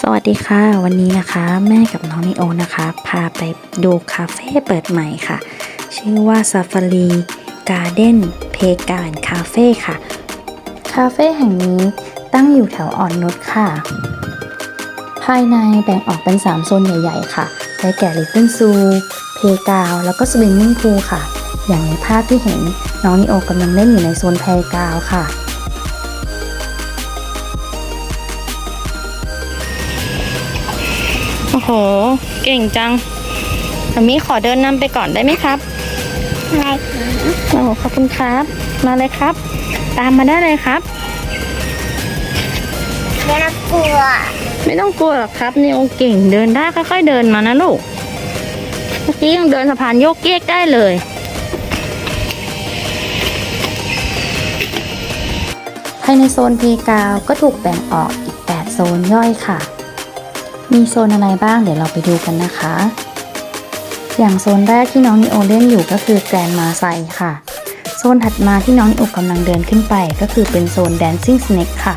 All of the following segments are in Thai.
สวัสดีค่ะ วันนี้นะคะแม่กับน้องนิโอนะคะ พาไปดูคาเฟ่เปิดใหม่ค่ะ ชื่อว่า Safari Garden Playground Cafe ค่ะ คาเฟ่แห่งนี้ตั้งอยู่แถวอ่อนนุชค่ะ ภายในแบ่งออกเป็น 3 โซนใหญ่ๆ ค่ะได้แก่ Little Zoo Playground แล้วก็ Swimming Pool ค่ะ อย่างในภาพที่เห็นน้องนิโอกำลังเล่นอยู่ในโซน Playground ค่ะ โอ้โห เก่งจังมามีขอเดินนำไปก่อนได้ไหมครับอะไรโอ้โหขอบคุณครับ มาเลยครับ ตามมาได้เลยครับไม่น่ากลัว ไม่ต้องกลัวหรอกครับนิโอเก่งเดินได้ค่อยๆเดินมานะลูกเมื่อกี้ยังเดินสะพานโยกเยกได้เลยภายในโซนเพกาวก็ถูกแบ่งออกอีก 8 โซนย่อยค่ะ มีโซนอะไรบ้างเดี๋ยวเราไปดูกันนะคะ อย่างโซนแรกที่น้องนิโอเล่นอยู่ก็คือแกรนมาไซค่ะ โซนถัดมาที่น้องนิโอกำลังเดินขึ้นไป ก็คือเป็นโซน Dancing Snake ค่ะ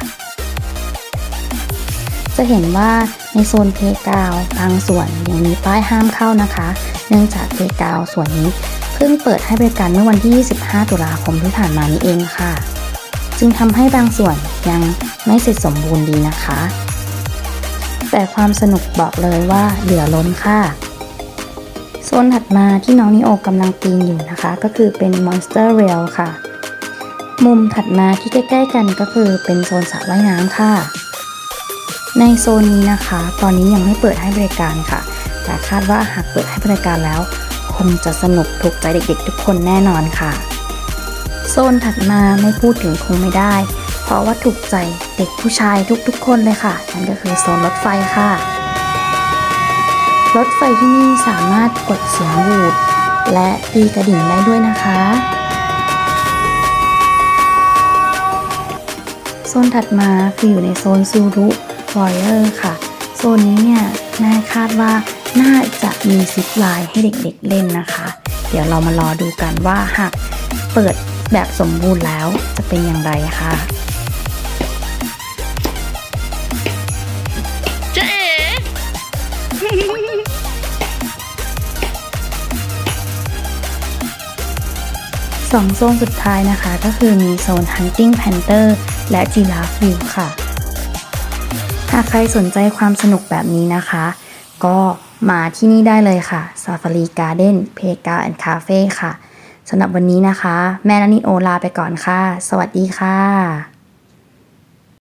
จะเห็นว่าในโซนเพกาวบางส่วนยังมีป้ายห้ามเข้านะคะ เนื่องจากเพกาวส่วนนี้เพิ่งเปิดให้บริการเมื่อวันที่ 25 ตุลาคมที่ผ่านมานี้เองค่ะ จึงทำให้บางส่วนยังไม่เสร็จสมบูรณ์ดีนะคะ แต่ความสนุกบอกเลยว่าเหลือล้นค่ะโซนถัดมาที่น้องนิโอกำลังปีนอยู่นะคะ ก็คือเป็น Monster Rail ค่ะ มุมถัดมาที่ใกล้ ๆ กันก็คือเป็นโซนสระว่ายน้ำค่ะ ในโซนนี้นะคะ ตอนนี้ยังไม่เปิดให้บริการค่ะ แต่คาดว่าหากเปิดให้บริการแล้ว คงจะสนุกถูกใจเด็กๆ ทุกคนแน่นอนค่ะ โซนถัดมาไม่พูดถึงคงไม่ได้ เพราะว่าถูกใจ เด็กผู้ชายทุกๆคนเลยค่ะ นั่นก็คือโซนรถไฟค่ะ รถไฟที่นี่สามารถกดเสียงหวูด และตีกระดิ่งได้ด้วยนะคะโซนถัดมาคืออยู่ในโซนซูรุวอร์เรอร์ค่ะ โซนนี้เนี่ยแม่คาดว่าน่าจะมีซิปไลน์ให้เด็กๆเล่นนะคะ เดี๋ยวเรามารอดูกันว่าหากเปิดแบบสมบูรณ์แล้วจะเป็นอย่างไรค่ะ สองโซนสุดท้ายนะคะก็คือมีโซน Hunting Panther และ Giraffe View ค่ะ หากใครสนใจความสนุกแบบนี้นะคะ ก็มาที่นี่ได้เลยค่ะ Safari Garden Playground and Cafe ค่ะสำหรับวันนี้นะคะ แม่และนิโอลาไปก่อนค่ะ สวัสดีค่ะ